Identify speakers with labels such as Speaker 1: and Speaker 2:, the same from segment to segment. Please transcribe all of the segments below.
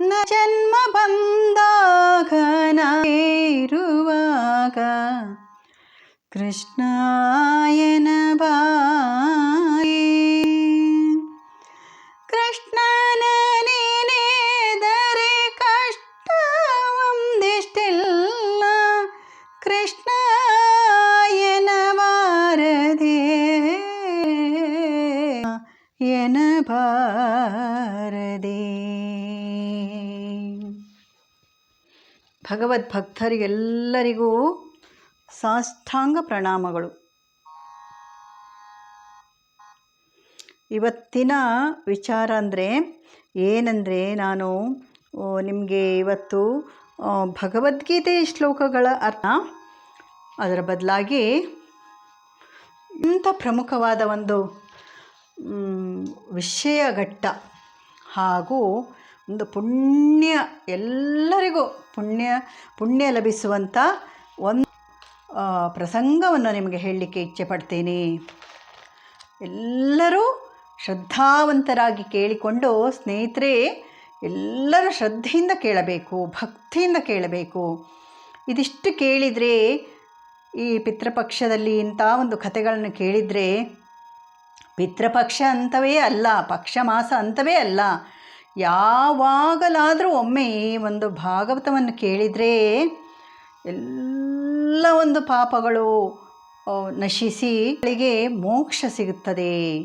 Speaker 1: ನ ಜನ್ಮ ಬಂದಾಗ ಇರುವಾಗ ಕೃಷ್ಣಾಯನ ಬಾಯೇ ಭಗವದ್ಭಕ್ತರಿಗೆಲ್ಲರಿಗೂ ಸಾಷ್ಟಾಂಗ ಪ್ರಣಾಮಗಳು. ಇವತ್ತಿನ ವಿಚಾರ ಅಂದರೆ ಏನಂದರೆ ನಾನು ನಿಮಗೆ ಇವತ್ತು ಭಗವದ್ಗೀತೆ ಶ್ಲೋಕಗಳ ಅರ್ಥ, ಅದರ ಬದಲಾಗಿ ಇಂಥ ಪ್ರಮುಖವಾದ ಒಂದು ವಿಷಯ ಘಟ್ಟ ಹಾಗೂ ಒಂದು ಪುಣ್ಯ ಎಲ್ಲರಿಗೂ ಪುಣ್ಯ ಪುಣ್ಯ ಲಭಿಸುವಂಥ ಒಂದು ಪ್ರಸಂಗವನ್ನು ನಿಮಗೆ ಹೇಳಲಿಕ್ಕೆ ಇಚ್ಛೆ ಪಡ್ತೀನಿ. ಎಲ್ಲರೂ ಶ್ರದ್ಧಾವಂತರಾಗಿ ಕೇಳಿಕೊಂಡು ಸ್ನೇಹಿತರೆ, ಎಲ್ಲರೂ ಶ್ರದ್ಧೆಯಿಂದ ಕೇಳಬೇಕು, ಭಕ್ತಿಯಿಂದ ಕೇಳಬೇಕು. ಇದಿಷ್ಟು ಕೇಳಿದರೆ, ಈ ಪಿತೃಪಕ್ಷದಲ್ಲಿ ಇಂಥ ಒಂದು ಕಥೆಗಳನ್ನು ಕೇಳಿದರೆ, ಪಿತೃಪಕ್ಷ ಅಂತವೇ ಅಲ್ಲ ಪಕ್ಷ ಮಾಸ ಅಂತವೇ ಅಲ್ಲ. ಯಾವಾಗಲಾದರೂ ಒಮ್ಮೆ ಒಂದು ಭಾಗವತವನ್ನು ಕೇಳಿದರೆ ಎಲ್ಲ ಒಂದು ಪಾಪಗಳು ನಶಿಸಿ ಅವಳಿಗೆ ಮೋಕ್ಷ ಸಿಗುತ್ತದೆ.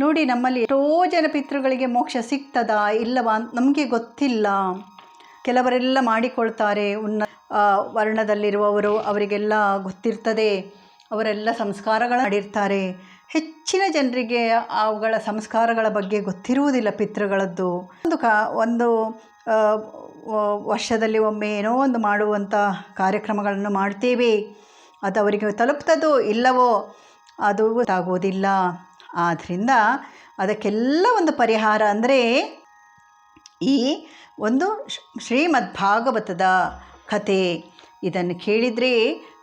Speaker 1: ನೋಡಿ, ನಮ್ಮಲ್ಲಿ ಎಷ್ಟೋ ಜನ ಪಿತೃಗಳಿಗೆ ಮೋಕ್ಷ ಸಿಗ್ತದಾ ಇಲ್ಲವಾ ನಮಗೆ ಗೊತ್ತಿಲ್ಲ. ಕೆಲವರೆಲ್ಲ ಮಾಡಿಕೊಳ್ತಾರೆ. ಉನ್ನ ವರ್ಣದಲ್ಲಿರುವವರು ಅವರಿಗೆಲ್ಲ ಗೊತ್ತಿರ್ತದೆ. ಅವರೆಲ್ಲ ಸಂಸ್ಕಾರಗಳನ್ನು ಮಾಡಿರ್ತಾರೆ. ಹೆಚ್ಚಿನ ಜನರಿಗೆ ಅವುಗಳ ಸಂಸ್ಕಾರಗಳ ಬಗ್ಗೆ ಗೊತ್ತಿರುವುದಿಲ್ಲ ಪಿತೃಗಳದ್ದು. ಒಂದು ಕಾ, ಒಂದು ವರ್ಷದಲ್ಲಿ ಒಮ್ಮೆ ಏನೋ ಒಂದು ಮಾಡುವಂಥ ಕಾರ್ಯಕ್ರಮಗಳನ್ನು ಮಾಡ್ತೇವೆ. ಅದು ಅವರಿಗೆ ತಲುಪ್ತದೋ ಇಲ್ಲವೋ ಅದು ಗೊತ್ತಾಗೋದಿಲ್ಲ ಆದ್ದರಿಂದ ಅದಕ್ಕೆಲ್ಲ ಒಂದು ಪರಿಹಾರ ಅಂದರೆ ಈ ಒಂದು ಶ್ರೀಮದ್ ಭಾಗವತದ ಕತೆ ಇದನ್ನು ಕೇಳಿದರೆ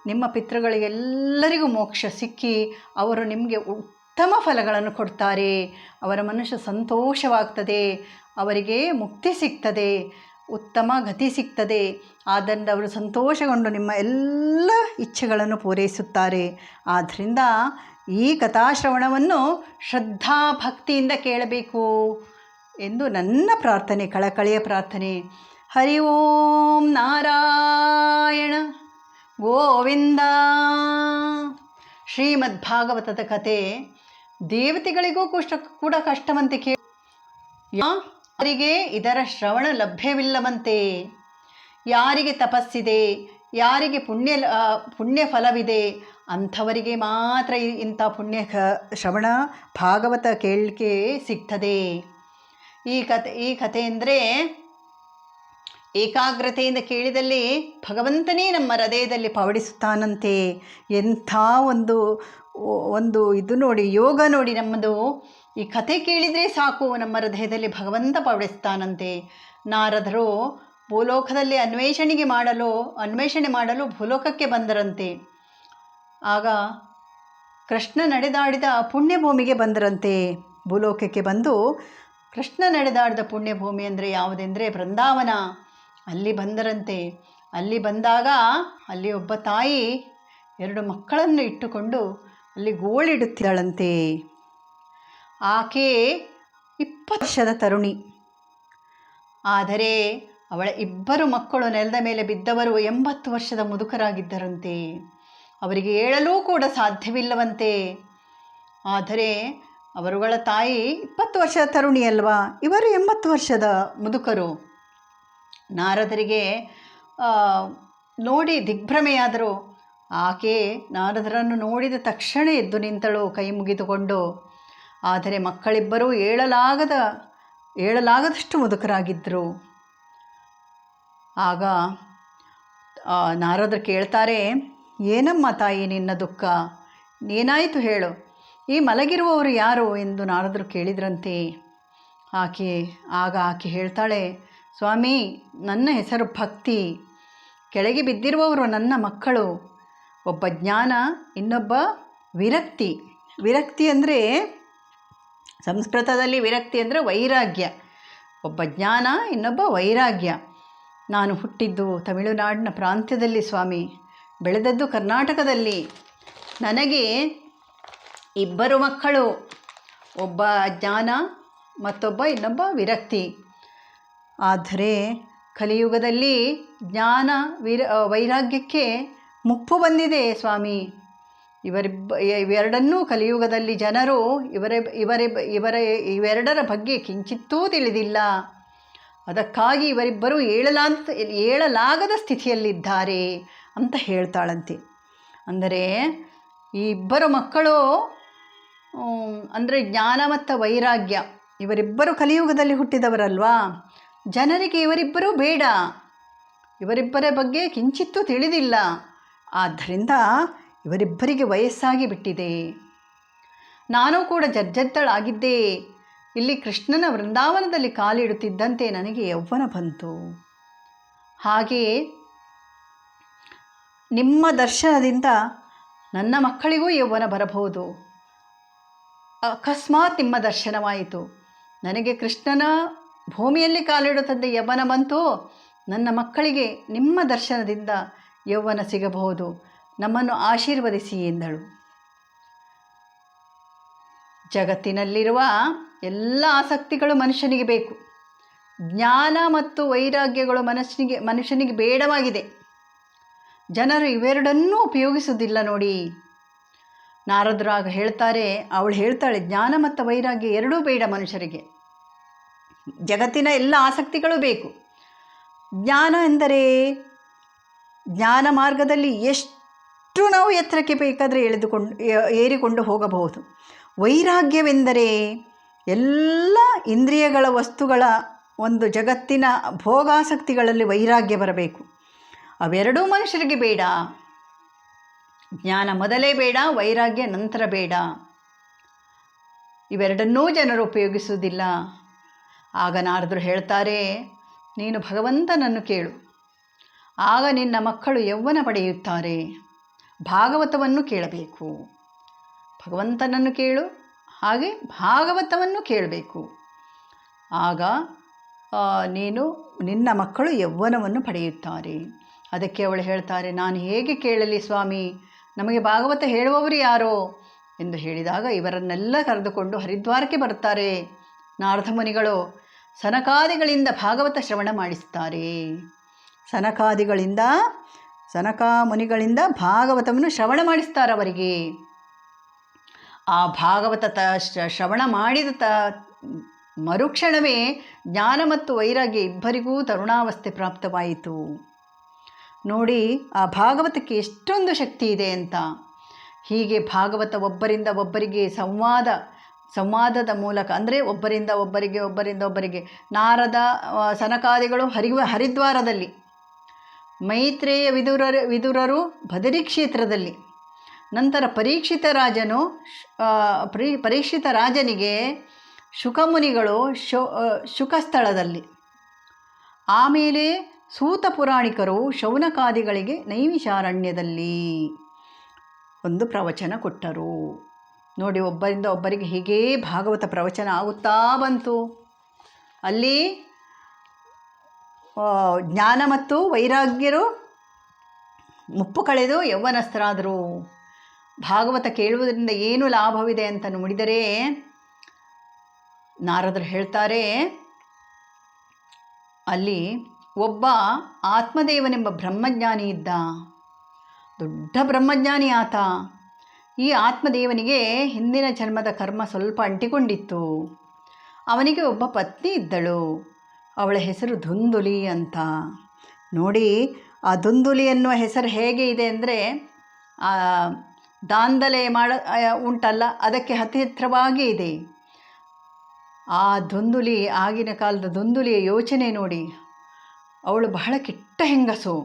Speaker 1: ನಿಮ್ಮ ಪಿತೃಗಳಿಗೆಲ್ಲರಿಗೂ ಮೋಕ್ಷ ಸಿಕ್ಕಿ ಅವರು ನಿಮಗೆ ಉತ್ತಮ ಫಲಗಳನ್ನು ಕೊಡ್ತಾರೆ. ಅವರ ಮನುಷ್ಯ ಸಂತೋಷವಾಗ್ತದೆ. ಅವರಿಗೆ ಮುಕ್ತಿ ಸಿಗ್ತದೆ. ಉತ್ತಮ ಗತಿ ಸಿಗ್ತದೆ. ಆದ್ದರಿಂದ ಅವರು ಸಂತೋಷಗೊಂಡು ನಿಮ್ಮ ಎಲ್ಲ ಇಚ್ಛೆಗಳನ್ನು ಪೂರೈಸುತ್ತಾರೆ. ಆದ್ದರಿಂದ ಈ ಕಥಾಶ್ರವಣವನ್ನು ಶ್ರದ್ಧಾಭಕ್ತಿಯಿಂದ ಕೇಳಬೇಕು ಎಂದು ನನ್ನ ಪ್ರಾರ್ಥನೆ, ಕಳಕಳಿಯ ಪ್ರಾರ್ಥನೆ. ಹರಿ ಓಂ ನಾರಾಯಣ. ಗೋವಿಂದ. ಶ್ರೀಮದ್ ಭಾಗವತದ ಕತೆ. ದೇವತೆಗಳಿಗೂ ಕುಷ್ಟ, ಕೂಡ ಕಷ್ಟವಂತೆ ಯಾರಿಗೆ ಇದರ ಶ್ರವಣ ಲಭ್ಯವಿಲ್ಲವಂತೆ? ಯಾರಿಗೆ ತಪಸ್ಸಿದೆ? ಯಾರಿಗೆ ಪುಣ್ಯ ಪುಣ್ಯ ಫಲವಿದೆ? ಅಂಥವರಿಗೆ ಮಾತ್ರ ಇಂಥ ಪುಣ್ಯ ಶ್ರವಣ ಭಾಗವತ ಕೇಳಿಕೆ ಸಿಗ್ತದೆ. ಈ ಕತೆ, ಈ ಕಥೆ ಅಂದರೆ ಏಕಾಗ್ರತೆಯಿಂದ ಕೇಳಿದಲ್ಲಿ ಭಗವಂತನೇ ನಮ್ಮ ಹೃದಯದಲ್ಲಿ ಪವಡಿಸುತ್ತಾನಂತೆ. ಎಂಥ ಒಂದು ಒಂದು ಇದು ನೋಡಿ, ಯೋಗ ನೋಡಿ ನಮ್ಮದು. ಈ ಕಥೆ ಕೇಳಿದರೆ ಸಾಕು, ನಮ್ಮ ಹೃದಯದಲ್ಲಿ ಭಗವಂತ ಪವಡಿಸ್ತಾನಂತೆ. ನಾರದರು ಭೂಲೋಕದಲ್ಲಿ ಅನ್ವೇಷಣೆಗೆ ಮಾಡಲು, ಅನ್ವೇಷಣೆ ಮಾಡಲು ಭೂಲೋಕಕ್ಕೆ ಬಂದರಂತೆ. ಆಗ ಕೃಷ್ಣ ನಡೆದಾಡಿದ ಪುಣ್ಯಭೂಮಿಗೆ ಬಂದರಂತೆ. ಭೂಲೋಕಕ್ಕೆ ಬಂದು ಕೃಷ್ಣ ನಡೆದಾಡಿದ ಪುಣ್ಯಭೂಮಿ ಅಂದರೆ ಯಾವುದೆಂದರೆ ಬೃಂದಾವನ. ಅಲ್ಲಿ ಬಂದರಂತೆ. ಅಲ್ಲಿ ಬಂದಾಗ ಅಲ್ಲಿ ಒಬ್ಬ ತಾಯಿ ಎರಡು ಮಕ್ಕಳನ್ನು ಇಟ್ಟುಕೊಂಡು ಅಲ್ಲಿ ಗೋಳಿಡುತ್ತಿದ್ದಾಳಂತೆ. ಆಕೆ ಇಪ್ಪತ್ತು ವರ್ಷದ ತರುಣಿ. ಆದರೆ ಅವಳ ಇಬ್ಬರು ಮಕ್ಕಳು ನೆಲದ ಮೇಲೆ ಬಿದ್ದವರು ಎಂಬತ್ತು ವರ್ಷದ ಮುದುಕರಾಗಿದ್ದರಂತೆ. ಅವರಿಗೆ ಹೇಳಲೂ ಕೂಡ ಸಾಧ್ಯವಿಲ್ಲವಂತೆ. ಆದರೆ ಅವರುಗಳ ತಾಯಿ ಇಪ್ಪತ್ತು ವರ್ಷದ ತರುಣಿ ಅಲ್ವಾ? ಇವರು ಎಂಬತ್ತು ವರ್ಷದ ಮುದುಕರು. ನಾರದರಿಗೆ ನೋಡಿ ದಿಗ್ಭ್ರಮೆಯಾದರು ಆಕೆ ನಾರದರನ್ನು ನೋಡಿದ ತಕ್ಷಣ ಎದ್ದು ನಿಂತಳು, ಕೈ ಮುಗಿದುಕೊಂಡು. ಆದರೆ ಮಕ್ಕಳಿಬ್ಬರೂ ಏಳಲಾಗದ, ಏಳಲಾಗದಷ್ಟು ಮುದುಕರಾಗಿದ್ದರು. ಆಗ ನಾರದರು ಕೇಳ್ತಾರೆ, ಏನಮ್ಮ ತಾಯಿ ನಿನ್ನ ದುಃಖ? ಏನಾಯಿತು ಹೇಳು? ಈ ಮಲಗಿರುವವರು ಯಾರು? ಎಂದು ನಾರದರು ಕೇಳಿದ್ರಂತೆ. ಆಕೆ, ಆಗ ಆಕೆ ಹೇಳ್ತಾಳೆ ಸ್ವಾಮಿ, ನನ್ನ ಹೆಸರು ಭಕ್ತಿ. ಕೆಳಗೆ ಬಿದ್ದಿರುವವರು ನನ್ನ ಮಕ್ಕಳು. ಒಬ್ಬ ಜ್ಞಾನ, ಇನ್ನೊಬ್ಬ ವಿರಕ್ತಿ. ವಿರಕ್ತಿ ಅಂದರೆ ಸಂಸ್ಕೃತದಲ್ಲಿ ವಿರಕ್ತಿ ಅಂದರೆ ವೈರಾಗ್ಯ. ಒಬ್ಬ ಜ್ಞಾನ, ಇನ್ನೊಬ್ಬ ವೈರಾಗ್ಯ. ನಾನು ಹುಟ್ಟಿದ್ದು ತಮಿಳುನಾಡಿನ ಪ್ರಾಂತ್ಯದಲ್ಲಿ ಸ್ವಾಮಿ. ಬೆಳೆದದ್ದು ಕರ್ನಾಟಕದಲ್ಲಿ. ನನಗೆ ಇಬ್ಬರು ಮಕ್ಕಳು. ಒಬ್ಬ ಜ್ಞಾನ, ಮತ್ತೊಬ್ಬ ಇನ್ನೊಬ್ಬ ವಿರಕ್ತಿ. ಆದರೆ ಕಲಿಯುಗದಲ್ಲಿ ಜ್ಞಾನ ವೀರ ವೈರಾಗ್ಯಕ್ಕೆ ಮುಪ್ಪು ಬಂದಿದೆ ಸ್ವಾಮಿ. ಇವರಿಬ್ಬ, ಇವೆರಡನ್ನೂ ಕಲಿಯುಗದಲ್ಲಿ ಜನರು ಇವರ ಇವರ ಇವರ, ಇವೆರಡರ ಬಗ್ಗೆ ಕಿಂಚಿತ್ತೂ ತಿಳಿದಿಲ್ಲ. ಅದಕ್ಕಾಗಿ ಇವರಿಬ್ಬರು ಏಳಲಾಂತ, ಏಳಲಾಗದ ಸ್ಥಿತಿಯಲ್ಲಿದ್ದಾರೆ ಅಂತ ಹೇಳ್ತಾಳಂತೆ. ಅಂದರೆ ಈ ಇಬ್ಬರು ಮಕ್ಕಳು ಅಂದರೆ ಜ್ಞಾನ ಮತ್ತು ವೈರಾಗ್ಯ, ಇವರಿಬ್ಬರು ಕಲಿಯುಗದಲ್ಲಿ ಹುಟ್ಟಿದವರಲ್ವಾ? ಜನರಿಗೆ ಇವರಿಬ್ಬರೂ ಬೇಡ. ಇವರಿಬ್ಬರ ಬಗ್ಗೆ ಕಿಂಚಿತ್ತೂ ತಿಳಿದಿಲ್ಲ. ಆದ್ದರಿಂದ ಇವರಿಬ್ಬರಿಗೆ ವಯಸ್ಸಾಗಿ ಬಿಟ್ಟಿದೆ. ನಾನು ಕೂಡ ಜರ್ಜದ್ದಳಾಗಿದ್ದೆ ಇಲ್ಲಿ ಕೃಷ್ಣನ ವೃಂದಾವನದಲ್ಲಿ ಕಾಲಿಡುತ್ತಿದ್ದಂತೆ ನನಗೆ ಯೌವನ ಬಂತು. ಹಾಗೆಯೇ ನಿಮ್ಮ ದರ್ಶನದಿಂದ ನನ್ನ ಮಕ್ಕಳಿಗೂ ಯೌವನ ಬರಬಹುದು. ಅಕಸ್ಮಾತ್ ನಿಮ್ಮ ದರ್ಶನವಾಯಿತು. ನನಗೆ ಕೃಷ್ಣನ ಭೂಮಿಯಲ್ಲಿ ಕಾಲಿಡುತ್ತದೆ ಯೌವನ ಬಂತು ನನ್ನ ಮಕ್ಕಳಿಗೆ ನಿಮ್ಮ ದರ್ಶನದಿಂದ ಯೌವನ ಸಿಗಬಹುದು. ನಮ್ಮನ್ನು ಆಶೀರ್ವದಿಸಿ ಎಂದಳು. ಜಗತ್ತಿನಲ್ಲಿರುವ ಎಲ್ಲ ಆಸಕ್ತಿಗಳು ಮನುಷ್ಯನಿಗೆ ಬೇಕು. ಜ್ಞಾನ ಮತ್ತು ವೈರಾಗ್ಯಗಳು ಮನುಷ್ಯನಿಗೆ ಮನುಷ್ಯನಿಗೆ ಬೇಡವಾಗಿದೆ. ಜನರು ಇವೆರಡನ್ನೂ ಉಪಯೋಗಿಸುವುದಿಲ್ಲ ನೋಡಿ. ನಾರದರಾಗ ಹೇಳ್ತಾರೆ, ಅವಳು ಹೇಳ್ತಾಳೆ, ಜ್ಞಾನ ಮತ್ತು ವೈರಾಗ್ಯ ಎರಡೂ ಬೇಡ ಮನುಷ್ಯರಿಗೆ. ಜಗತ್ತಿನ ಎಲ್ಲ ಆಸಕ್ತಿಗಳು ಬೇಕು. ಜ್ಞಾನ ಎಂದರೆ ಜ್ಞಾನ ಮಾರ್ಗದಲ್ಲಿ ಎಷ್ಟು ನಾವು ಎತ್ತರಕ್ಕೆ ಬೇಕಾದರೆ ಎಳೆದುಕೊಂಡು ಏರಿಕೊಂಡು ಹೋಗಬಹುದು. ವೈರಾಗ್ಯವೆಂದರೆ ಎಲ್ಲ ಇಂದ್ರಿಯಗಳ ವಸ್ತುಗಳ ಒಂದು ಜಗತ್ತಿನ ಭೋಗಾಸಕ್ತಿಗಳಲ್ಲಿ ವೈರಾಗ್ಯ ಬರಬೇಕು. ಅವೆರಡೂ ಮನುಷ್ಯರಿಗೆ ಬೇಡ. ಜ್ಞಾನ ಮೊದಲೇ ಬೇಡ, ವೈರಾಗ್ಯ ನಂತರ ಬೇಡ. ಇವೆರಡನ್ನೂ ಜನರು ಉಪಯೋಗಿಸುವುದಿಲ್ಲ. ಆಗ ನಾರದರು ಹೇಳ್ತಾರೆ, ನೀನು ಭಗವಂತನನ್ನು ಕೇಳು. ಆಗ ನಿನ್ನ ಮಕ್ಕಳು ಯೌವನ ಪಡೆಯುತ್ತಾರೆ. ಭಾಗವತವನ್ನು ಕೇಳಬೇಕು. ಭಗವಂತನನ್ನು ಕೇಳು, ಹಾಗೆ ಭಾಗವತವನ್ನು ಕೇಳಬೇಕು. ಆಗ ನೀನು ನಿನ್ನ ಮಕ್ಕಳು ಯೌವನವನ್ನು ಪಡೆಯುತ್ತಾರೆ. ಅದಕ್ಕೆ ಅವಳು ಹೇಳ್ತಾರೆ, ನಾನು ಹೇಗೆ ಕೇಳಲಿ ಸ್ವಾಮಿ, ನಮಗೆ ಭಾಗವತ ಹೇಳುವವರು ಯಾರೋ? ಎಂದು ಹೇಳಿದಾಗ ಇವರನ್ನೆಲ್ಲ ಕರೆದುಕೊಂಡು ಹರಿದ್ವಾರಕ್ಕೆ ಬರ್ತಾರೆ ನಾರದ ಮುನಿಗಳು ಸನಕಾದಿಗಳಿಂದ ಭಾಗವತ ಶ್ರವಣ ಮಾಡಿಸ್ತಾರೆ ಸನಕಾದಿಗಳಿಂದ ಸನಕ ಮುನಿಗಳಿಂದ ಭಾಗವತವನ್ನು ಶ್ರವಣ ಮಾಡಿಸ್ತಾರೆ ಅವರಿಗೆ. ಆ ಭಾಗವತ ತ ಶ್ರವಣ ಮಾಡಿದ ತ, ಮರುಕ್ಷಣವೇ ಜ್ಞಾನ ಮತ್ತು ವೈರಾಗ್ಯ ಇಬ್ಬರಿಗೂ ತರುಣಾವಸ್ಥೆ ಪ್ರಾಪ್ತವಾಯಿತು. ನೋಡಿ, ಆ ಭಾಗವತಕ್ಕೆ ಎಷ್ಟೊಂದು ಶಕ್ತಿ ಇದೆ ಅಂತ. ಹೀಗೆ ಭಾಗವತ ಒಬ್ಬರಿಂದ ಒಬ್ಬರಿಗೆ ಸಂವಾದ ಸಂವಾದದ ಮೂಲಕ, ಅಂದರೆ ಒಬ್ಬರಿಂದ ಒಬ್ಬರಿಗೆ ಒಬ್ಬರಿಂದ ಒಬ್ಬರಿಗೆ, ನಾರದ ಸನಕಾದಿಗಳು ಹರಿ ಹರಿದ್ವಾರದಲ್ಲಿ, ಮೈತ್ರೇಯ ವಿದುರರು ವಿದುರರು ಬದರಿ ಕ್ಷೇತ್ರದಲ್ಲಿ, ನಂತರ ಪರೀಕ್ಷಿತ ರಾಜನು ಪರೀ, ಪರೀಕ್ಷಿತ ರಾಜನಿಗೆ ಶುಕಮುನಿಗಳು ಶು ಶುಕಸ್ಥಳದಲ್ಲಿ, ಆಮೇಲೆ ಸೂತ ಪುರಾಣಿಕರು ಶೌನಕಾದಿಗಳಿಗೆ ನೈವಿಶಾರಣ್ಯದಲ್ಲಿ ಒಂದು ಪ್ರವಚನ ಕೊಟ್ಟರು. ನೋಡಿ ಒಬ್ಬರಿಂದ ಒಬ್ಬರಿಗೆ ಹೀಗೇ ಭಾಗವತ ಪ್ರವಚನ ಆಗುತ್ತಾ ಬಂತು. ಅಲ್ಲಿ ಜ್ಞಾನ ಮತ್ತು ವೈರಾಗ್ಯರು ಮುಪ್ಪು ಕಳೆದು ಯೌವನಸ್ಥರಾದರು. ಭಾಗವತ ಕೇಳುವುದರಿಂದ ಏನು ಲಾಭವಿದೆ ಅಂತ ನೋಡಿದರೆ, ನಾರದರು ಹೇಳ್ತಾರೆ, ಅಲ್ಲಿ ಒಬ್ಬ ಆತ್ಮದೇವನೆಂಬ ಬ್ರಹ್ಮಜ್ಞಾನಿ ಇದ್ದ. ದೊಡ್ಡ ಬ್ರಹ್ಮಜ್ಞಾನಿ ಆತ. ಈ ಆತ್ಮದೇವನಿಗೆ ಹಿಂದಿನ ಜನ್ಮದ ಕರ್ಮ ಸ್ವಲ್ಪ ಅಂಟಿಕೊಂಡಿತ್ತು. ಅವನಿಗೆ ಒಬ್ಬ ಪತ್ನಿ ಇದ್ದಳು. ಅವಳ ಹೆಸರು ಧುಂದುಲಿ ಅಂತ. ನೋಡಿ, ಆ ಧುಂದುಲಿ ಅನ್ನುವ ಹೆಸರು ಹೇಗೆ ಇದೆ ಅಂದರೆ ದಾಂದಲೆ ಮಾಡ ಉಂಟಲ್ಲ, ಅದಕ್ಕೆ ಹತ್ತಿರವಾಗಿ ಇದೆ. ಆ ಧುಂದುಲಿ ಆಗಿನ ಕಾಲದ ಧುಂದುಲಿಯ ಯೋಚನೆ ನೋಡಿ. ಅವಳು ಬಹಳ ಕೆಟ್ಟ ಹೆಂಗಸು.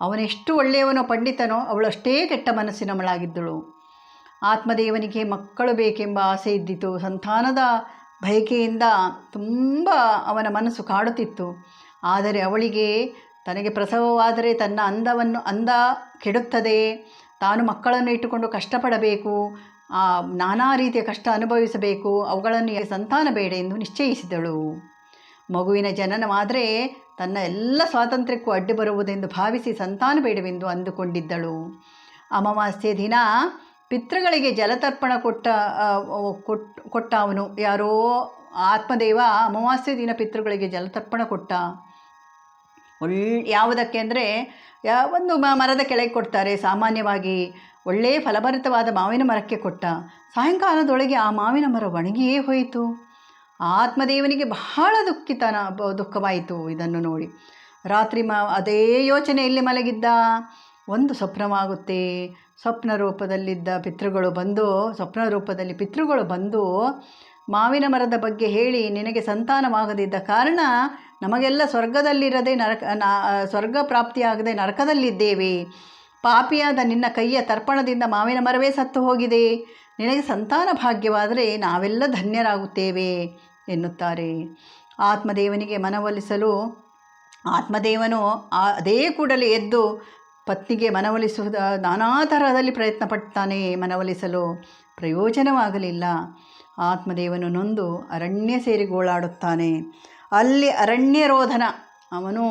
Speaker 1: ಅವನೆಷ್ಟು ಒಳ್ಳೆಯವನೋ, ಪಂಡಿತನೋ ಅವಳಷ್ಟೇ ಕೆಟ್ಟ ಮನಸ್ಸಿನವಳಾಗಿದ್ದಳು. ಆತ್ಮದೇವನಿಗೆ ಮಕ್ಕಳು ಬೇಕೆಂಬ ಆಸೆ ಇದ್ದಿತು. ಸಂತಾನದ ಬಯಕೆಯಿಂದ ತುಂಬ ಅವನ ಮನಸ್ಸು ಕಾಡುತ್ತಿತ್ತು. ಆದರೆ ಅವಳಿಗೆ ತನಗೆ ಪ್ರಸವವಾದರೆ ತನ್ನ ಅಂದವನ್ನು ಅಂದ ಕೆಡುತ್ತದೆ. ತಾನು ಮಕ್ಕಳನ್ನು ಇಟ್ಟುಕೊಂಡು ಕಷ್ಟಪಡಬೇಕು. ನಾನಾ ರೀತಿಯ ಕಷ್ಟ ಅನುಭವಿಸಬೇಕು. ಅವುಗಳನ್ನು ಸಂತಾನ ಬೇಡ ಎಂದು ನಿಶ್ಚಯಿಸಿದಳು. ಮಗುವಿನ ಜನನವಾದರೆ ತನ್ನ ಎಲ್ಲ ಸ್ವಾತಂತ್ರ್ಯಕ್ಕೂ ಅಡ್ಡಿ ಬರುವುದೆಂದು ಭಾವಿಸಿ ಸಂತಾನ ಬೇಡವೆಂದು ಅಂದುಕೊಂಡಿದ್ದಳು. ಅಮಾವಾಸ್ಯೆ ದಿನ ಪಿತೃಗಳಿಗೆ ಜಲತರ್ಪಣ ಕೊಟ್ಟ ಕೊಟ್ಟ ಅವನು ಯಾರೋ? ಆತ್ಮದೇವ, ಅಮಾವಾಸ್ಯೆ ದಿನ ಪಿತೃಗಳಿಗೆ ಜಲತರ್ಪಣ ಕೊಟ್ಟ. ಒಳ್ಳೆ ಯಾವುದಕ್ಕೆ ಅಂದರೆ ಒಂದು ಮರದ ಕೆಳಗೆ ಕೊಡ್ತಾರೆ, ಸಾಮಾನ್ಯವಾಗಿ. ಒಳ್ಳೆಯ ಫಲಭರಿತವಾದ ಮಾವಿನ ಮರಕ್ಕೆ ಕೊಟ್ಟ. ಸಾಯಂಕಾಲದೊಳಗೆ ಆ ಮಾವಿನ ಮರ ಒಣಗಿಯೇ ಹೋಯಿತು. ಆತ್ಮದೇವನಿಗೆ ಬಹಳ ದುಃಖಿತನ ದುಃಖವಾಯಿತು ಇದನ್ನು ನೋಡಿ. ರಾತ್ರಿ ಮ, ಅದೇ ಯೋಚನೆಯಲ್ಲಿ ಮಲಗಿದ್ದ. ಒಂದು ಸ್ವಪ್ನವಾಗುತ್ತೆ. ಸ್ವಪ್ನ ರೂಪದಲ್ಲಿದ್ದ ಪಿತೃಗಳು ಬಂದು, ಸ್ವಪ್ನ ರೂಪದಲ್ಲಿ ಪಿತೃಗಳು ಬಂದು ಮಾವಿನ ಮರದ ಬಗ್ಗೆ ಹೇಳಿ ನಿನಗೆ ಸಂತಾನವಾಗದಿದ್ದ ಕಾರಣ ನಮಗೆಲ್ಲ ಸ್ವರ್ಗದಲ್ಲಿರದೆ ನರಕ ಸ್ವರ್ಗ ಪ್ರಾಪ್ತಿಯಾಗದೆ ನರಕದಲ್ಲಿದ್ದೇವೆ. ಪಾಪಿಯಾದ ನಿನ್ನ ಕೈಯ ತರ್ಪಣದಿಂದ ಮಾವಿನ ಮರವೇ ಸತ್ತು ಹೋಗಿದೆ. ನಿನಗೆ ಸಂತಾನ ಭಾಗ್ಯವಾದರೆ ನಾವೆಲ್ಲ ಧನ್ಯರಾಗುತ್ತೇವೆ ಎನ್ನುತ್ತಾರೆ. ಆತ್ಮದೇವನಿಗೆ ಮನವೊಲಿಸಲು ಆತ್ಮದೇವನು ಅದೇ ಕೂಡಲೇ ಎದ್ದು ಪತ್ನಿಗೆ ಮನವೊಲಿಸುವುದ ನಾನಾ ತರಹದಲ್ಲಿ ಪ್ರಯತ್ನ ಪಡ್ತಾನೆ ಮನವೊಲಿಸಲು ಪ್ರಯೋಜನವಾಗಲಿಲ್ಲ. ಆತ್ಮದೇವನು ನೊಂದು ಅರಣ್ಯ ಸೇರಿ ಗೋಳಾಡುತ್ತಾನೆ ಅಲ್ಲಿ ಅರಣ್ಯ ರೋಧನ ಅವನು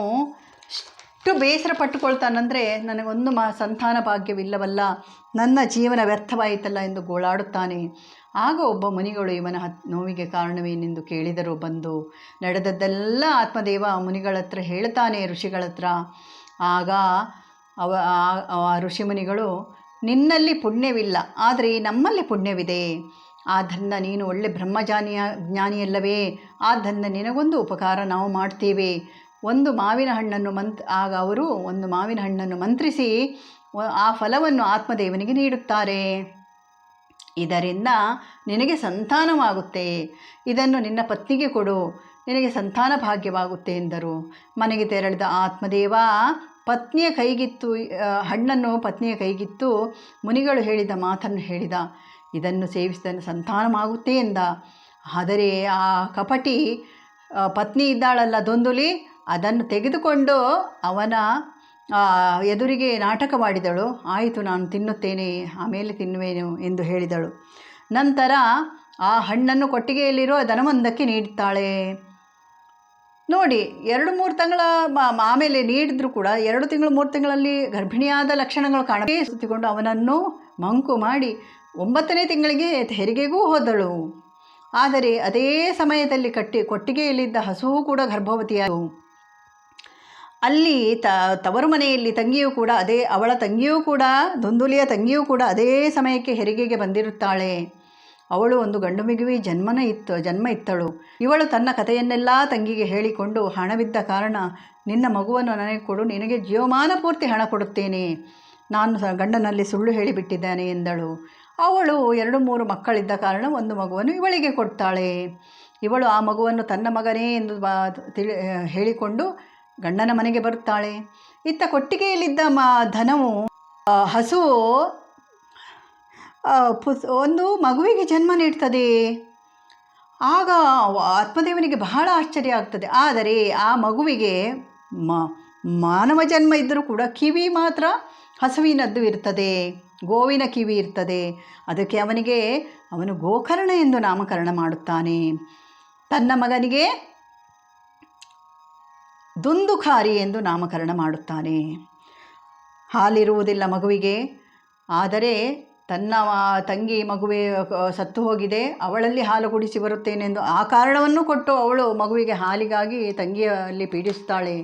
Speaker 1: ಎಷ್ಟು ಬೇಸರ ಪಟ್ಟುಕೊಳ್ತಾನಂದರೆ ನನಗೊಂದು ಮಾ ಸಂತಾನ ಭಾಗ್ಯವಿಲ್ಲವಲ್ಲ, ನನ್ನ ಜೀವನ ವ್ಯರ್ಥವಾಯಿತಲ್ಲ ಎಂದು ಗೋಳಾಡುತ್ತಾನೆ. ಆಗ ಒಬ್ಬ ಮುನಿಗಳು ಇವನ ಹತ್ ನೋವಿಗೆ ಕಾರಣವೇನೆಂದು ಕೇಳಿದರು ಬಂದು, ನಡೆದದ್ದೆಲ್ಲ ಆತ್ಮದೇವ ಮುನಿಗಳ ಹತ್ರ ಹೇಳ್ತಾನೆ ಋಷಿಗಳ ಹತ್ರ ಆಗ ಅವ, ಆ- ಆ ಋಷಿಮುನಿಗಳು, ನಿನ್ನಲ್ಲಿ ಪುಣ್ಯವಿಲ್ಲ, ಆದರೆ ನಮ್ಮಲ್ಲಿ ಪುಣ್ಯವಿದೆ. ಆದ್ದರಿಂದ ನೀನು ಒಳ್ಳೆ ಬ್ರಹ್ಮಜಾನಿಯ, ಜ್ಞಾನಿಯಲ್ಲವೇ. ಆದ್ದರಿಂದ ನಿನಗೊಂದು ಉಪಕಾರ ನಾವು ಮಾಡ್ತೀವಿ. ಒಂದು ಮಾವಿನ ಹಣ್ಣನ್ನು ಮಂತ್, ಆಗ ಅವರು ಒಂದು ಮಾವಿನ ಹಣ್ಣನ್ನು ಮಂತ್ರಿಸಿ ಆ ಫಲವನ್ನು ಆತ್ಮದೇವನಿಗೆ ನೀಡುತ್ತಾರೆ. ಇದರಿಂದ ನಿನಗೆ ಸಂತಾನವಾಗುತ್ತೆ. ಇದನ್ನು ನಿನ್ನ ಪತ್ನಿಗೆ ಕೊಡು. ನಿನಗೆ ಸಂತಾನ ಭಾಗ್ಯವಾಗುತ್ತೆ ಎಂದರು. ಮನೆಗೆ ತೆರಳಿದ ಆತ್ಮದೇವ ಪತ್ನಿಯ ಕೈಗಿತ್ತು ಹಣ್ಣನ್ನು ಪತ್ನಿಯ ಕೈಗಿತ್ತು, ಮುನಿಗಳು ಹೇಳಿದ ಮಾತನ್ನು ಹೇಳಿದ, ಇದನ್ನು ಸೇವಿಸಿದ ಸಂತಾನವಾಗುತ್ತೆ ಎಂದ. ಆದರೆ ಆ ಕಪಟಿ ಪತ್ನಿ ಇದ್ದಾಳಲ್ಲ ದೊಂದುಲಿ, ಅದನ್ನು ತೆಗೆದುಕೊಂಡು ಅವನ ಎದುರಿಗೆ ನಾಟಕ ಮಾಡಿದಳು ಆಯಿತು, ನಾನು ತಿನ್ನುತ್ತೇನೆ, ಆಮೇಲೆ ತಿನ್ನುವೇನು ಎಂದು ಹೇಳಿದಳು. ನಂತರ ಆ ಹಣ್ಣನ್ನು ಕೊಟ್ಟಿಗೆಯಲ್ಲಿರೋ ಧನವೊಂದಕ್ಕೆ ನೀಡುತ್ತಾಳೆ ನೋಡಿ, ಎರಡು ಮೂರು ತಿಂಗಳ ಆಮೇಲೆ ನೀಡಿದ್ರು ಕೂಡ ಎರಡು ತಿಂಗಳು, ಮೂರು ತಿಂಗಳಲ್ಲಿ ಗರ್ಭಿಣಿಯಾದ ಲಕ್ಷಣಗಳು ಕಾಣದೇ ಸುತ್ತಿಕೊಂಡು ಅವನನ್ನು ಮಂಕು ಮಾಡಿ ಒಂಬತ್ತನೇ ತಿಂಗಳಿಗೆ ಹೆರಿಗೆಗೂ ಹೋದಳು. ಆದರೆ ಅದೇ ಸಮಯದಲ್ಲಿ ಕಟ್ಟಿ, ಕೊಟ್ಟಿಗೆಯಲ್ಲಿದ್ದ ಹಸುವು ಕೂಡ ಗರ್ಭವತಿಯಾದವು ಅಲ್ಲಿ ತ, ತವರು ಮನೆಯಲ್ಲಿ ತಂಗಿಯೂ ಕೂಡ ಅದೇ, ಅವಳ ತಂಗಿಯೂ ಕೂಡ, ದುಂದುಲಿಯ ತಂಗಿಯೂ ಕೂಡ ಅದೇ ಸಮಯಕ್ಕೆ ಹೆರಿಗೆಗೆ ಬಂದಿರುತ್ತಾಳೆ. ಅವಳು ಒಂದು ಗಂಡು ಮಿಗುವಿ ಜನ್ಮನ ಇತ್ತು, ಜನ್ಮ ಇತ್ತಳು. ಇವಳು ತನ್ನ ಕಥೆಯನ್ನೆಲ್ಲ ತಂಗಿಗೆ ಹೇಳಿಕೊಂಡು ಹಣವಿದ್ದ ಕಾರಣ ನಿನ್ನ ಮಗುವನ್ನು ನನಗೆ ಕೊಡು, ನಿನಗೆ ಜೀವಮಾನ ಪೂರ್ತಿ ಹಣ ಕೊಡುತ್ತೇನೆ. ನಾನು ಗಂಡನಲ್ಲಿ ಸುಳ್ಳು ಹೇಳಿಬಿಟ್ಟಿದ್ದಾನೆ ಎಂದಳು. ಅವಳು ಎರಡು ಮೂರು ಮಕ್ಕಳಿದ್ದ ಕಾರಣ ಒಂದು ಮಗುವನ್ನು ಇವಳಿಗೆ ಕೊಡ್ತಾಳೆ. ಇವಳು ಆ ಮಗುವನ್ನು ತನ್ನ ಮಗನೇ ಎಂದು ತಿಳಿ ಹೇಳಿಕೊಂಡು ಗಂಡನ ಮನೆಗೆ ಬರುತ್ತಾಳೆ. ಇತ್ತ ಕೊಟ್ಟಿಗೆಯಲ್ಲಿದ್ದ ಮ, ಧನವು ಹಸುವು ಪುಸ್, ಒಂದು ಮಗುವಿಗೆ ಜನ್ಮ ನೀಡ್ತದೆ. ಆಗ ಆತ್ಮದೇವನಿಗೆ ಬಹಳ ಆಶ್ಚರ್ಯ ಆಗ್ತದೆ. ಆದರೆ ಆ ಮಗುವಿಗೆ ಮಾನವ ಜನ್ಮ ಇದ್ದರೂ ಕೂಡ ಕಿವಿ ಮಾತ್ರ ಹಸುವಿನದ್ದು ಇರ್ತದೆ. ಗೋವಿನ ಕಿವಿ ಇರ್ತದೆ. ಅದಕ್ಕೆ ಅವನಿಗೆ, ಅವನು ಗೋಕರ್ಣ ಎಂದು ನಾಮಕರಣ ಮಾಡುತ್ತಾನೆ. ತನ್ನ ಮಗನಿಗೆ ದುಂದುಖಾರಿ ಎಂದು ನಾಮಕರಣ ಮಾಡುತ್ತಾನೆ. ಹಾಲಿರುವುದಿಲ್ಲ ಮಗುವಿಗೆ. ಆದರೆ ತನ್ನ ತಂಗಿ ಮಗುವೆ ಸತ್ತು ಹೋಗಿದೆ. ಅವಳಲ್ಲಿ ಹಾಲು ಕುಡಿಸಿ ಬರುತ್ತೇನೆಂದು ಆ ಕಾರಣವನ್ನು ಕೊಟ್ಟು ಅವಳು ಮಗುವಿಗೆ ಹಾಲಿಗಾಗಿ ತಂಗಿಯಲ್ಲಿ ಪೀಡಿಸುತ್ತಾಳೆ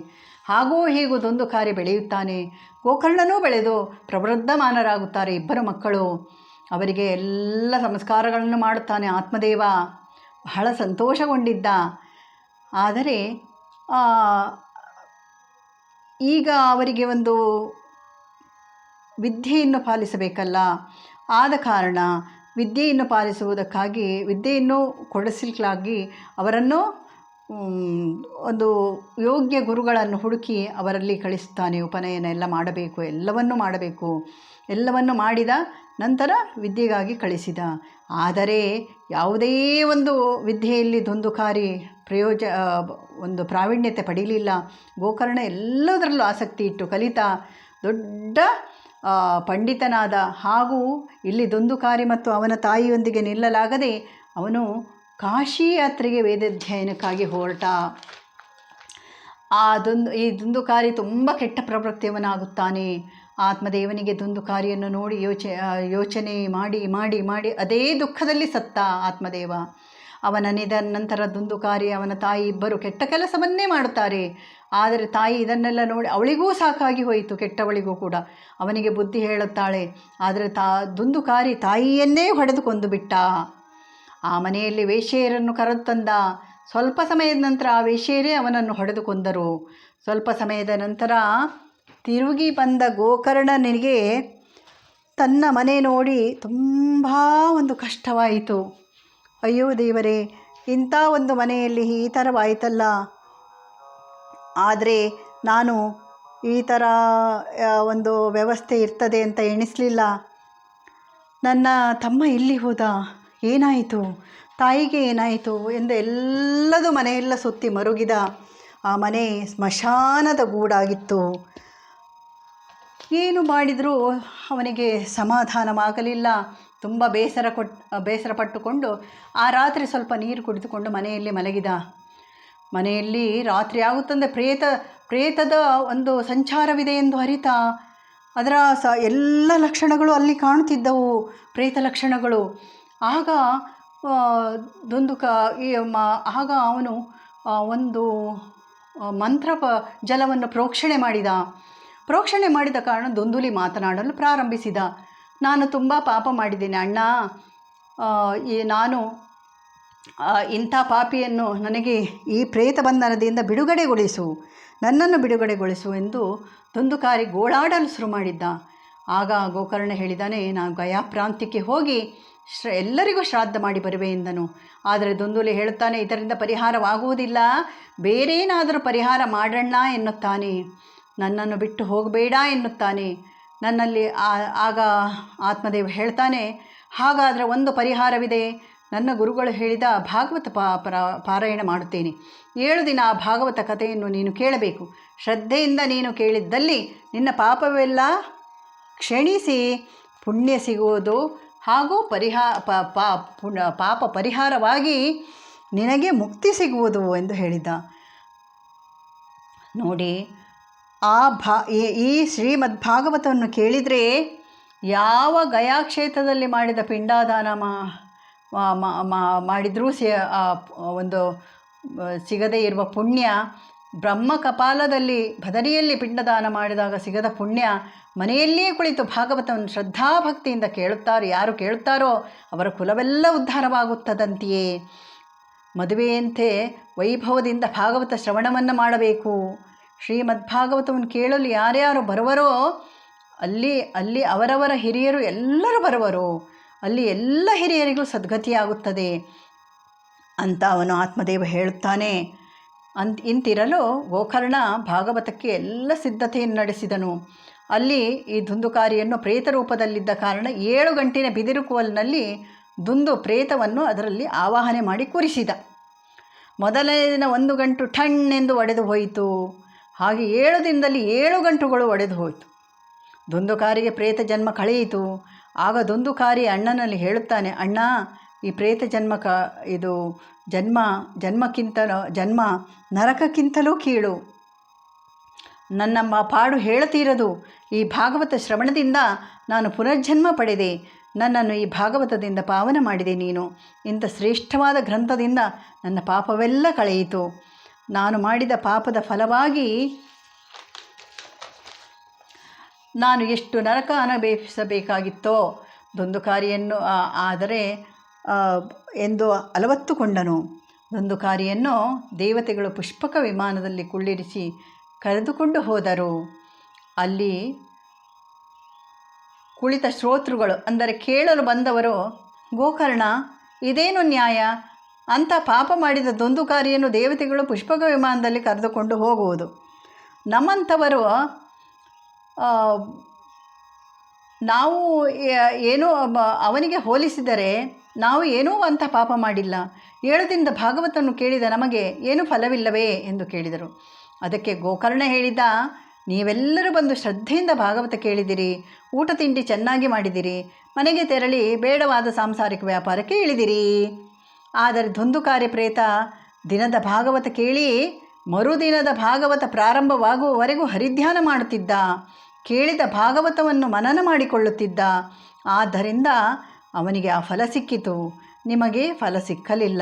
Speaker 1: ಹಾಗೂ ಹೀಗೂ ದೊಂದು ಕಾರ್ಯ ಬೆಳೆಯುತ್ತಾನೆ. ಗೋಕರ್ಣನೂ ಬೆಳೆದು ಪ್ರವೃದ್ಧಮಾನರಾಗುತ್ತಾರೆ ಇಬ್ಬರು ಮಕ್ಕಳು. ಅವರಿಗೆ ಎಲ್ಲ ಸಂಸ್ಕಾರಗಳನ್ನು ಮಾಡುತ್ತಾನೆ ಆತ್ಮದೇವ. ಬಹಳ ಸಂತೋಷಗೊಂಡಿದ್ದ. ಆದರೆ ಈಗ ಅವರಿಗೆ ಒಂದು ವಿದ್ಯೆಯನ್ನು ಪಾಲಿಸಬೇಕಲ್ಲ. ಆದ ಕಾರಣ ವಿದ್ಯೆಯನ್ನು ಪಾಲಿಸುವುದಕ್ಕಾಗಿ ವಿದ್ಯೆಯನ್ನು ಕೊಡಿಸಲಿಕ್ಕಾಗಿ ಅವರನ್ನು ಒಂದು ಯೋಗ್ಯ ಗುರುಗಳನ್ನು ಹುಡುಕಿ ಅವರಲ್ಲಿ ಕಳಿಸುತ್ತಾನೆ ಉಪನಯನ ಎಲ್ಲ ಮಾಡಬೇಕು, ಎಲ್ಲವನ್ನು ಮಾಡಬೇಕು, ಎಲ್ಲವನ್ನು ಮಾಡಿದ ನಂತರ ವಿದ್ಯೆಗಾಗಿ ಕಳಿಸಿದ. ಆದರೆ ಯಾವುದೇ ಒಂದು ವಿದ್ಯೆಯಲ್ಲಿ ದುಂದುಕಾರಿ ಪ್ರಯೋಜ ಒಂದು ಪ್ರಾವೀಣ್ಯತೆ ಪಡೀಲಿಲ್ಲ. ಗೋಕರ್ಣ ಎಲ್ಲದರಲ್ಲೂ ಆಸಕ್ತಿ ಇಟ್ಟು ಕಲಿತ ದೊಡ್ಡ ಪಂಡಿತನಾದ ಹಾಗೂ ಇಲ್ಲಿ ದುಂದುಕಾರಿ ಮತ್ತು ಅವನ ತಾಯಿಯೊಂದಿಗೆ ನಿಲ್ಲಲಾಗದೆ ಅವನು ಕಾಶಿ ಯಾತ್ರೆಗೆ ವೇದಾಧ್ಯಯನಕ್ಕಾಗಿ ಹೊರಟ. ಆ ದುಂದು, ಈ ದುಂದುಕಾರಿ ತುಂಬ ಕೆಟ್ಟ ಪ್ರವೃತ್ತಿಯವನಾಗುತ್ತಾನೆ. ಆತ್ಮದೇವನಿಗೆ ದುಂದುಕಾರಿಯನ್ನು ನೋಡಿ ಯೋಚ ಯೋಚನೆ ಮಾಡಿ ಮಾಡಿ ಮಾಡಿ, ಅದೇ ದುಃಖದಲ್ಲಿ ಸತ್ತ ಆತ್ಮದೇವ. ಅವನ ನಿಧನ ನಂತರ ದುಂದುಕಾರಿ ಅವನ ತಾಯಿ ಇಬ್ಬರು ಕೆಟ್ಟ ಕೆಲಸವನ್ನೇ ಮಾಡುತ್ತಾರೆ. ಆದರೆ ತಾಯಿ ಇದನ್ನೆಲ್ಲ ನೋಡಿ ಅವಳಿಗೂ ಸಾಕಾಗಿ ಹೋಯಿತು, ಕೆಟ್ಟವಳಿಗೂ ಕೂಡ. ಅವನಿಗೆ ಬುದ್ಧಿ ಹೇಳುತ್ತಾಳೆ, ಆದರೆ ತಾ ದುಂದುಕಾರಿ ತಾಯಿಯನ್ನೇ ಹೊಡೆದುಕೊಂಡು ಬಿಟ್ಟ. ಆ ಮನೆಯಲ್ಲಿ ವೇಶ್ಯೆಯರನ್ನು ಕರೆದು ತಂದ ಸ್ವಲ್ಪ ಸಮಯದ ನಂತರ ಆ ವೇಶ್ಯೆಯರೇ ಅವನನ್ನು ಹೊಡೆದುಕೊಂದರು ಸ್ವಲ್ಪ ಸಮಯದ ನಂತರ ತಿರುಗಿ ಬಂದ ಗೋಕರ್ಣನಿಗೆ ತನ್ನ ಮನೆ ನೋಡಿ ತುಂಬ ಒಂದು ಕಷ್ಟವಾಯಿತು. ಅಯ್ಯೋ ದೇವರೇ, ಇಂಥ ಒಂದು ಮನೆಯಲ್ಲಿ ಈ ಥರವಾಯಿತಲ್ಲ ಆದರೆ ನಾನು ಈ ಥರ ಒಂದು ವ್ಯವಸ್ಥೆ ಇರ್ತದೆ ಅಂತ ಎಣಿಸಲಿಲ್ಲ. ನನ್ನ ತಮ್ಮ ಎಲ್ಲಿ ಹೋದ? ಏನಾಯಿತು? ತಾಯಿಗೆ ಏನಾಯಿತು ಎಂದು ಎಲ್ಲದೂ ಮನೆಯೆಲ್ಲ ಸುತ್ತಿ ಮರುಗಿದ. ಆ ಮನೆ ಸ್ಮಶಾನದ ಗೂಡಾಗಿತ್ತು. ಏನು ಮಾಡಿದರೂ ಅವನಿಗೆ ಸಮಾಧಾನವಾಗಲಿಲ್ಲ. ತುಂಬ ಬೇಸರ ಕೊಟ್, ಬೇಸರ ಪಟ್ಟುಕೊಂಡು, ಆ ರಾತ್ರಿ ಸ್ವಲ್ಪ ನೀರು ಕುಡಿದುಕೊಂಡು ಮನೆಯಲ್ಲಿ ಮಲಗಿದ. ಮನೆಯಲ್ಲಿ ರಾತ್ರಿ ಆಗುತ್ತಂದರೆ ಪ್ರೇತ, ಪ್ರೇತದ ಒಂದು ಸಂಚಾರವಿದೆ ಎಂದು ಅರಿತ. ಅದರ ಸ, ಎಲ್ಲ ಲಕ್ಷಣಗಳು ಅಲ್ಲಿ ಕಾಣುತ್ತಿದ್ದವು ಪ್ರೇತ ಲಕ್ಷಣಗಳು. ಆಗ ಮ, ಆಗ ಅವನು ಒಂದು ಮಂತ್ರ ಜಲವನ್ನು ಪ್ರೋಕ್ಷಣೆ ಮಾಡಿದ. ಪ್ರೋಕ್ಷಣೆ ಮಾಡಿದ ಕಾರಣ ದುಂದುಲಿ ಮಾತನಾಡಲು ಪ್ರಾರಂಭಿಸಿದ. ನಾನು ತುಂಬ ಪಾಪ ಮಾಡಿದ್ದೀನಿ ಅಣ್ಣ. ಈ ನಾನು ಇಂಥ ಪಾಪಿಯನ್ನು ನನಗೆ ಈ ಪ್ರೇತ ಬಂಧನದಿಂದ ಬಿಡುಗಡೆಗೊಳಿಸು, ನನ್ನನ್ನು ಬಿಡುಗಡೆಗೊಳಿಸು ಎಂದು ದುಂದುಕಾರಿ ಗೋಳಾಡಲು ಶುರು ಮಾಡಿದ್ದ. ಆಗ ಗೋಕರ್ಣ ಹೇಳಿದಾನೆ, ನಾನು ಗಯಾ ಪ್ರಾಂತ್ಯಕ್ಕೆ ಹೋಗಿ ಶ್ರ, ಎಲ್ಲರಿಗೂ ಶ್ರಾದ್ದ ಮಾಡಿ ಬರುವೆ ಎಂದನು. ಆದರೆ ದುಂದುಲಿ ಹೇಳುತ್ತಾನೆ, ಇದರಿಂದ ಪರಿಹಾರವಾಗುವುದಿಲ್ಲ. ಬೇರೇನಾದರೂ ಪರಿಹಾರ ಮಾಡೋಣ ಎನ್ನುತ್ತಾನೆ. ನನ್ನನ್ನು ಬಿಟ್ಟು ಹೋಗಬೇಡ ಎನ್ನುತ್ತಾನೆ. ನನ್ನಲ್ಲಿ ಆಗ ಆತ್ಮದೇವ ಹೇಳ್ತಾನೆ, ಹಾಗಾದರೆ ಒಂದು ಪರಿಹಾರವಿದೆ. ನನ್ನ ಗುರುಗಳು ಹೇಳಿದ ಭಾಗವತ ಪಾರಾಯಣ ಮಾಡುತ್ತೇನೆ. ಏಳು ದಿನ ಆ ಭಾಗವತ ಕಥೆಯನ್ನು ನೀನು ಕೇಳಬೇಕು. ಶ್ರದ್ಧೆಯಿಂದ ನೀನು ಕೇಳಿದ್ದಲ್ಲಿ ನಿನ್ನ ಪಾಪವೆಲ್ಲ ಕ್ಷಣಿಸಿ ಪುಣ್ಯ ಸಿಗುವುದು ಹಾಗೂ ಪರಿಹಾ ಪಾಪ ಪರಿಹಾರವಾಗಿ ನಿನಗೆ ಮುಕ್ತಿ ಸಿಗುವುದು ಎಂದು ಹೇಳಿದ ನೋಡಿ ಆ ಭಾ ಈ- ಈ ಶ್ರೀಮದ್ ಭಾಗವತವನ್ನು ಕೇಳಿದರೆ ಯಾವ ಗಯಾಕ್ಷೇತ್ರದಲ್ಲಿ ಮಾಡಿದ ಪಿಂಡಾದಾನ ಮಾಡಿದರೂ ಸಿ ಒಂದು ಸಿಗದೇ ಇರುವ ಪುಣ್ಯ ಬ್ರಹ್ಮ ಕಪಾಲದಲ್ಲಿ ಬದರಿಯಲ್ಲಿ ಪಿಂಡದಾನ ಮಾಡಿದಾಗ ಸಿಗದ ಪುಣ್ಯ ಮನೆಯಲ್ಲಿಯೇ ಕುಳಿತು ಭಾಗವತವನ್ನು ಶ್ರದ್ಧಾಭಕ್ತಿಯಿಂದ ಕೇಳುತ್ತಾರೆ. ಯಾರು ಕೇಳುತ್ತಾರೋ ಅವರ ಕುಲವೆಲ್ಲ ಉದ್ಧಾರವಾಗುತ್ತದಂತೆಯೇ. ಮದುವೆಯಂತೆ ವೈಭವದಿಂದ ಭಾಗವತ ಶ್ರವಣವನ್ನು ಮಾಡಬೇಕು. ಶ್ರೀಮದ್ ಭಾಗವತವನ್ನು ಕೇಳಲು ಯಾರ್ಯಾರು ಬರುವರೋ, ಅಲ್ಲಿ ಅಲ್ಲಿ ಅವರವರ ಹಿರಿಯರು ಎಲ್ಲರೂ ಬರುವರು. ಅಲ್ಲಿ ಎಲ್ಲ ಹಿರಿಯರಿಗೂ ಸದ್ಗತಿಯಾಗುತ್ತದೆ ಅಂತ ಅವನು ಆತ್ಮದೇವ ಹೇಳುತ್ತಾನೆ. ಅಂತ, ಇಂತಿರಲು ಗೋಕರ್ಣ ಭಾಗವತಕ್ಕೆ ಎಲ್ಲ ಸಿದ್ಧತೆಯನ್ನು ನಡೆಸಿದನು. ಅಲ್ಲಿ ಈ ದುಂದುಕಾರಿಯನ್ನು ಪ್ರೇತ ರೂಪದಲ್ಲಿದ್ದ ಕಾರಣ ಏಳು ಗಂಟಿನ ಬಿದಿರು ಕೋಲ್ನಲ್ಲಿ ದುಂದು ಪ್ರೇತವನ್ನು ಅದರಲ್ಲಿ ಆವಾಹನೆ ಮಾಡಿ ಕೂರಿಸಿದ. ಮೊದಲನೇ ದಿನ ಒಂದು ಗಂಟು ಠಣ್ಣೆಂದು ಒಡೆದು ಹೋಯಿತು. ಹಾಗೆ ಏಳು ದಿನದಲ್ಲಿ ಏಳು ಗಂಟುಗಳು ಒಡೆದು ಹೋಯಿತು. ದುಂದುಕಾರಿಗೆ ಪ್ರೇತ ಜನ್ಮ ಕಳೆಯಿತು. ಆಗ ದುಂದುಕಾರಿ ಅಣ್ಣನಲ್ಲಿ ಹೇಳುತ್ತಾನೆ, ಅಣ್ಣ, ಈ ಪ್ರೇತ ಜನ್ಮ ಕ, ಇದು ಜನ್ಮ ಜನ್ಮಕ್ಕಿಂತಲೂ ಜನ್ಮ ನರಕಕ್ಕಿಂತಲೂ ಕೀಳು. ನನ್ನ ಪಾಡು ಹೇಳತೀರದು. ಈ ಭಾಗವತ ಶ್ರವಣದಿಂದ ನಾನು ಪುನರ್ಜನ್ಮ ಪಡೆದೆ. ನನ್ನನ್ನು ಈ ಭಾಗವತದಿಂದ ಪಾವನ ಮಾಡಿದೆ ನೀನು. ಇಂಥ ಶ್ರೇಷ್ಠವಾದ ಗ್ರಂಥದಿಂದ ನನ್ನ ಪಾಪವೆಲ್ಲ ಕಳೆಯಿತು. ನಾನು ಮಾಡಿದ ಪಾಪದ ಫಲವಾಗಿ ನಾನು ಎಷ್ಟು ನರಕ ಅನುಭವಿಸಬೇಕಾಗಿತ್ತೋ ದುಂದುಕಾರಿಯನ್ನು ಆದರೆ ಎಂದು ಅಲವತ್ತುಕೊಂಡನು. ದುಂದುಕಾರಿಯನ್ನು ದೇವತೆಗಳು ಪುಷ್ಪಕ ವಿಮಾನದಲ್ಲಿ ಕುಳ್ಳಿರಿಸಿ ಕರೆದುಕೊಂಡು ಹೋದರು. ಅಲ್ಲಿ ಕುಳಿತ ಶ್ರೋತೃಗಳು, ಅಂದರೆ ಕೇಳಲು ಬಂದವರು, ಗೋಕರ್ಣ, ಇದೇನು ನ್ಯಾಯ? ಅಂಥ ಪಾಪ ಮಾಡಿದ ದುಂದುಕಾರಿಯನ್ನು ದೇವತೆಗಳು ಪುಷ್ಪಕ ವಿಮಾನದಲ್ಲಿ ಕರೆದುಕೊಂಡು ಹೋಗುವುದು. ನಮ್ಮಂಥವರು ನಾವು ಏನೋ ಅವನಿಗೆ ಹೋಲಿಸಿದರೆ ನಾವು ಏನೂ ಅಂತ ಪಾಪ ಮಾಡಿಲ್ಲ. ಏಳು ಭಾಗವತನ್ನು ಕೇಳಿದ ನಮಗೆ ಏನು ಫಲವಿಲ್ಲವೇ ಎಂದು ಕೇಳಿದರು. ಅದಕ್ಕೆ ಗೋಕರ್ಣ ಹೇಳಿದ, ನೀವೆಲ್ಲರೂ ಬಂದು ಶ್ರದ್ಧೆಯಿಂದ ಭಾಗವತ ಕೇಳಿದಿರಿ ಊಟ ತಿಂಡಿ ಚೆನ್ನಾಗಿ ಮಾಡಿದಿರಿ, ಮನೆಗೆ ತೆರಳಿ ಬೇಡವಾದ ಸಾಂಸಾರಿಕ ವ್ಯಾಪಾರಕ್ಕೆ ಇಳಿದಿರಿ. ಆದರೆ ಧುಂದುಕಾರಿ ಪ್ರೇತ ದಿನದ ಭಾಗವತ ಕೇಳಿ ಮರುದಿನದ ಭಾಗವತ ಪ್ರಾರಂಭವಾಗುವವರೆಗೂ ಹರಿಧ್ಯಾನ ಮಾಡುತ್ತಿದ್ದ, ಕೇಳಿದ ಭಾಗವತವನ್ನು ಮನನ ಮಾಡಿಕೊಳ್ಳುತ್ತಿದ್ದ. ಆದ್ದರಿಂದ ಅವನಿಗೆ ಆ ಫಲ ಸಿಕ್ಕಿತು. ನಿಮಗೆ ಫಲ ಸಿಕ್ಕಲಿಲ್ಲ.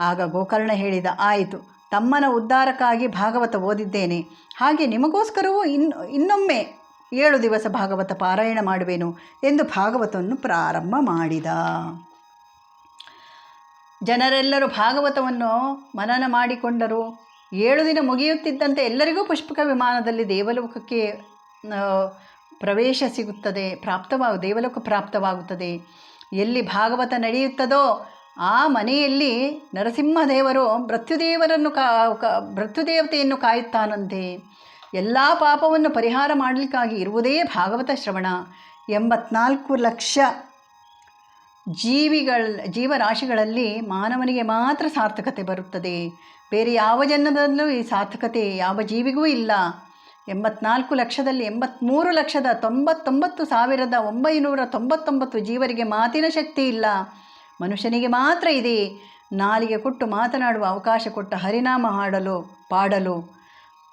Speaker 1: ಆಗ ಗೋಕರ್ಣ ಹೇಳಿದ, ಆಯಿತು, ತಮ್ಮನ ಉದ್ಧಾರಕ್ಕಾಗಿ ಭಾಗವತ ಓದಿದ್ದೇನೆ. ಹಾಗೆ ನಿಮಗೋಸ್ಕರವೂ ಇನ್ನು ಇನ್ನೊಮ್ಮೆ ಏಳು ದಿವಸ ಭಾಗವತ ಪಾರಾಯಣ ಮಾಡುವೆನು ಎಂದು ಭಾಗವತವನ್ನು ಪ್ರಾರಂಭ ಮಾಡಿದ. ಜನರೆಲ್ಲರೂ ಭಾಗವತವನ್ನು ಮನನ ಮಾಡಿಕೊಂಡರು. ಏಳು ದಿನ ಮುಗಿಯುತ್ತಿದ್ದಂತೆ ಎಲ್ಲರಿಗೂ ಪುಷ್ಪಕ ವಿಮಾನದಲ್ಲಿ ದೇವಲೋಕಕ್ಕೆ ಪ್ರವೇಶ ಸಿಗುತ್ತದೆ ಪ್ರಾಪ್ತವಾಗ ದೇವಲೋಕ ಪ್ರಾಪ್ತವಾಗುತ್ತದೆ. ಎಲ್ಲಿ ಭಾಗವತ ನಡೆಯುತ್ತದೋ ಆ ಮನೆಯಲ್ಲಿ ನರಸಿಂಹದೇವರು ಮೃತ್ಯುದೇವರನ್ನು ಕಾ, ಮೃತ್ಯುದೇವತೆಯನ್ನು ಕಾಯುತ್ತಾನಂತೆ. ಎಲ್ಲ ಪಾಪವನ್ನು ಪರಿಹಾರ ಮಾಡಲಿಕ್ಕಾಗಿ ಇರುವುದೇ ಭಾಗವತ ಶ್ರವಣ. ಎಂಬತ್ನಾಲ್ಕು ಲಕ್ಷ ಜೀವಿಗಳ, ಜೀವರಾಶಿಗಳಲ್ಲಿ ಮಾನವನಿಗೆ ಮಾತ್ರ ಸಾರ್ಥಕತೆ ಬರುತ್ತದೆ. ಬೇರೆ ಯಾವ ಜನ್ಮದಲ್ಲೂ ಈ ಸಾರ್ಥಕತೆ ಯಾವ ಜೀವಿಗೂ ಇಲ್ಲ. ಎಂಬತ್ನಾಲ್ಕು ಲಕ್ಷದಲ್ಲಿ ಎಂಬತ್ತ್ಮೂರು ಲಕ್ಷದ ತೊಂಬತ್ತೊಂಬತ್ತು ಸಾವಿರದ ಒಂಬೈನೂರ ತೊಂಬತ್ತೊಂಬತ್ತು ಜೀವರಿಗೆ ಮಾತಿನ ಶಕ್ತಿ ಇಲ್ಲ. ಮನುಷ್ಯನಿಗೆ ಮಾತ್ರ ಇದೆ. ನಾಲಿಗೆ ಕೊಟ್ಟು ಮಾತನಾಡುವ ಅವಕಾಶ ಕೊಟ್ಟ ಹರಿನಾಮ ಹಾಡಲು, ಪಾಡಲು.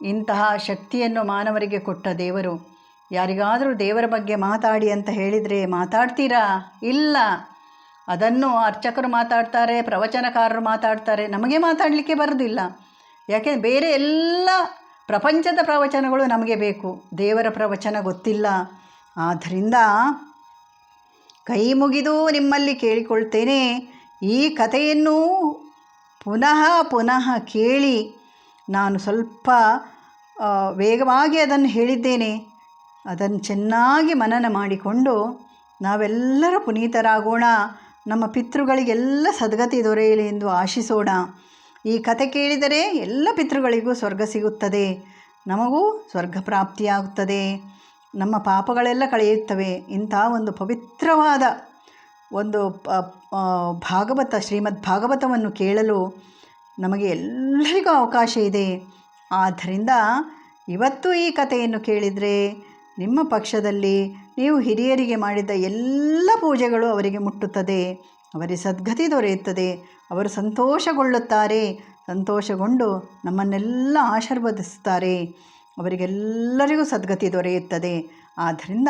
Speaker 1: ಇಂತಹ ಶಕ್ತಿಯನ್ನು ಮಾನವರಿಗೆ ಕೊಟ್ಟ ದೇವರು. ಯಾರಿಗಾದರೂ ದೇವರ ಬಗ್ಗೆ ಮಾತಾಡಿ ಅಂತ ಹೇಳಿದರೆ ಮಾತಾಡ್ತೀರಾ? ಇಲ್ಲ. ಅದನ್ನು ಅರ್ಚಕರು ಮಾತಾಡ್ತಾರೆ, ಪ್ರವಚನಕಾರರು ಮಾತಾಡ್ತಾರೆ. ನಮಗೆ ಮಾತಾಡಲಿಕ್ಕೆ ಬರೋದಿಲ್ಲ. ಯಾಕೆ? ಬೇರೆ ಎಲ್ಲ ಪ್ರಪಂಚದ ಪ್ರವಚನಗಳು ನಮಗೆ ಬೇಕು. ದೇವರ ಪ್ರವಚನ ಗೊತ್ತಿಲ್ಲ. ಆದ್ದರಿಂದ ಕೈ ಮುಗಿದು ನಿಮ್ಮಲ್ಲಿ ಕೇಳಿಕೊಳ್ತೇನೆ. ಈ ಕಥೆಯನ್ನು ಪುನಃ ಪುನಃ ಕೇಳಿ ನಾನು ಸ್ವಲ್ಪ ವೇಗವಾಗಿ ಅದನ್ನು ಹೇಳಿದ್ದೇನೆ. ಅದನ್ನು ಚೆನ್ನಾಗಿ ಮನನ ಮಾಡಿಕೊಂಡು ನಾವೆಲ್ಲರೂ ಪುನೀತರಾಗೋಣ. ನಮ್ಮ ಪಿತೃಗಳಿಗೆಲ್ಲ ಸದ್ಗತಿ ದೊರೆಯಲಿ ಎಂದು ಆಶಿಸೋಣ. ಈ ಕತೆ ಕೇಳಿದರೆ ಎಲ್ಲ ಪಿತೃಗಳಿಗೂ ಸ್ವರ್ಗ ಸಿಗುತ್ತದೆ. ನಮಗೂ ಸ್ವರ್ಗ ಪ್ರಾಪ್ತಿಯಾಗುತ್ತದೆ. ನಮ್ಮ ಪಾಪಗಳೆಲ್ಲ ಕಳೆಯುತ್ತವೆ. ಇಂಥ ಒಂದು ಪವಿತ್ರವಾದ ಒಂದು ಭಾಗವತ, ಶ್ರೀಮದ್ ಭಾಗವತವನ್ನು ಕೇಳಲು ನಮಗೆ ಎಲ್ಲರಿಗೂ ಅವಕಾಶ ಇದೆ. ಆದ್ದರಿಂದ ಇವತ್ತು ಈ ಕಥೆಯನ್ನು ಕೇಳಿದರೆ ನಿಮ್ಮ ಪಕ್ಷದಲ್ಲಿ ನೀವು ಹಿರಿಯರಿಗೆ ಮಾಡಿದ ಎಲ್ಲ ಪೂಜೆಗಳು ಅವರಿಗೆ ಮುಟ್ಟುತ್ತದೆ. ಅವರಿಗೆ ಸದ್ಗತಿ ದೊರೆಯುತ್ತದೆ. ಅವರು ಸಂತೋಷಗೊಳ್ಳುತ್ತಾರೆ. ಸಂತೋಷಗೊಂಡು ನಮ್ಮನ್ನೆಲ್ಲ ಆಶೀರ್ವದಿಸುತ್ತಾರೆ. ಅವರಿಗೆಲ್ಲರಿಗೂ ಸದ್ಗತಿ ದೊರೆಯುತ್ತದೆ. ಆದ್ದರಿಂದ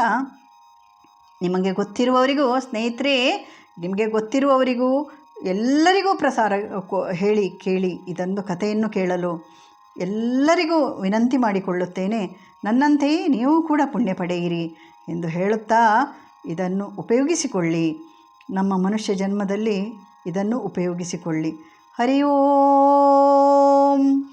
Speaker 1: ನಿಮಗೆ ಗೊತ್ತಿರುವವರಿಗೂ, ಸ್ನೇಹಿತರೆ, ನಿಮಗೆ ಗೊತ್ತಿರುವವರಿಗೂ ಎಲ್ಲರಿಗೂ ಪ್ರಸಾರ ಹೇಳಿ, ಕೇಳಿ ಇದೊಂದು ಕಥೆಯನ್ನು ಕೇಳಲು ಎಲ್ಲರಿಗೂ ವಿನಂತಿ ಮಾಡಿಕೊಳ್ಳುತ್ತೇನೆ. ನನ್ನಂತೆಯೇ ನೀವು ಕೂಡ ಪುಣ್ಯ ಪಡೆಯಿರಿ. ಎಂದು ಹೇಳುತ್ತಾ ಇದನ್ನು ಉಪಯೋಗಿಸಿಕೊಳ್ಳಿ. ನಮ್ಮ ಮನುಷ್ಯ ಜನ್ಮದಲ್ಲಿ ಇದನ್ನು ಉಪಯೋಗಿಸಿಕೊಳ್ಳಿ. ಹರಿ ಓಂ.